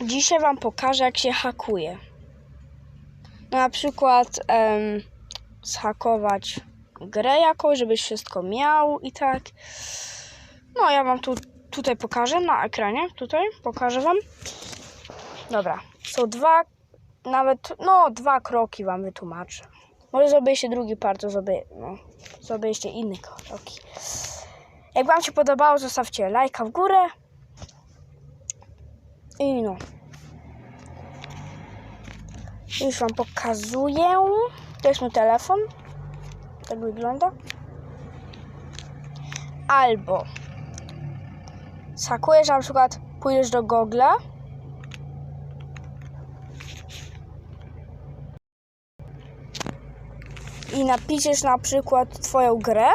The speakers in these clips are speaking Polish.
Dzisiaj Wam pokażę, jak się hakuje. No, na przykład em, zhakować grę jakąś, żebyś wszystko miał i tak. No, ja Wam tu, tutaj pokażę na ekranie. Tutaj pokażę Wam. Dobra, są dwa, nawet, no, dwa kroki Wam wytłumaczę. Może zrobiliście drugi part, to zrobię, no, zrobiliście inne kroki. Jak Wam się podobało, zostawcie lajka w górę. I no. Już wam pokazuję. To jest mój telefon. Tak wygląda. Albo sakujesz na przykład, pójdziesz do Google. I napiszesz na przykład twoją grę.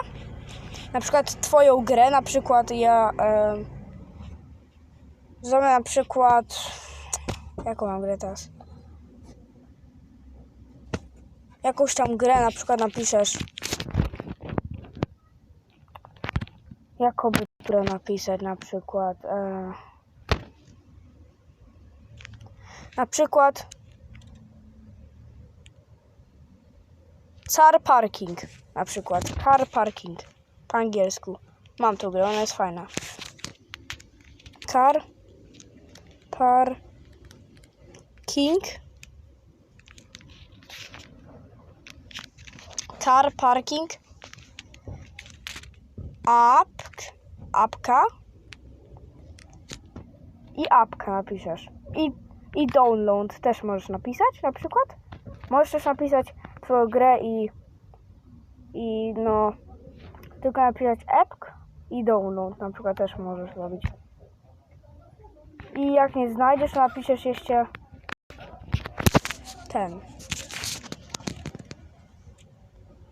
Na przykład twoją grę, na przykład ja... em, Zrobię na przykład. Jaką mam grę teraz? Jakąś tam grę na przykład napiszesz. Jaką by grę napisać na przykład? E... Na przykład. Car Parking. Na przykład. Car Parking. Po angielsku. Mam tą grę, ona jest fajna. Car Parking. Car Parking. App. Apka. I apka napiszesz. I, I download też możesz napisać na przykład. Możesz też napisać twoją grę i i no tylko napisać app i download na przykład też możesz zrobić. I jak nie znajdziesz, napiszesz jeszcze ten.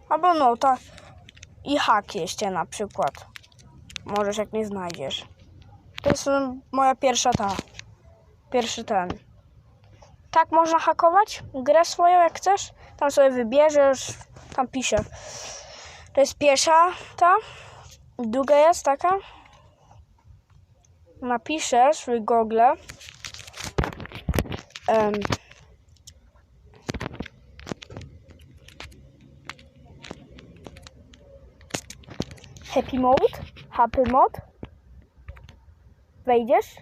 Albo no, ta i hak jeszcze na przykład. Możesz jak nie znajdziesz. To jest mm, moja pierwsza ta. Pierwszy ten. Tak można hakować grę swoją jak chcesz. Tam sobie wybierzesz, tam pisze. To jest pierwsza ta. Druga jest taka napiszesz w Google em, Happy Mode, Happy Mode, wejdziesz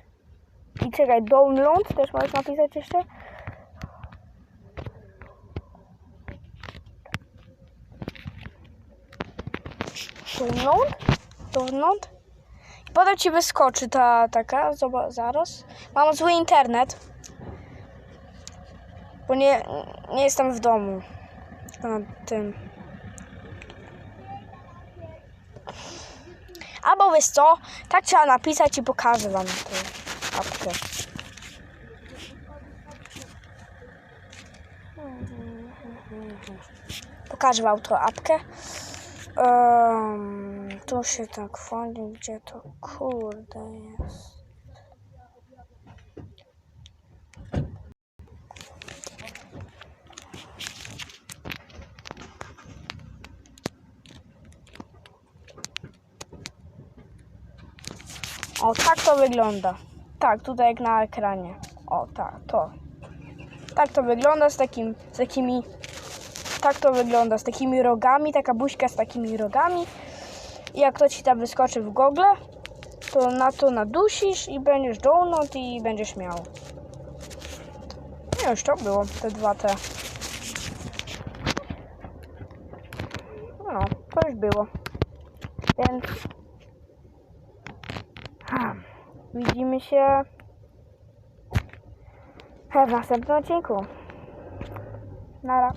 i czekaj, download też możesz napisać jeszcze. Download, download. Potem ci wyskoczy ta taka, zobacz, zaraz. Mam zły internet. Bo nie, nie jestem w domu. Tylko na tym. Albo wiesz co, tak trzeba napisać i pokażę wam tę apkę. Pokażę wam tą apkę. Um, tu się tak wchodzi, gdzie to kurde jest. O, tak to wygląda. Tak, tutaj jak na ekranie. O, tak, to. Tak to wygląda z takim, z takimi tak to wygląda, z takimi rogami, taka buźka z takimi rogami. I jak to ci tam wyskoczy w Google, to na to nadusisz i będziesz download i będziesz miał. No już to było, te dwa te. No, to już było. Więc ha, widzimy się w następnym odcinku. Nara.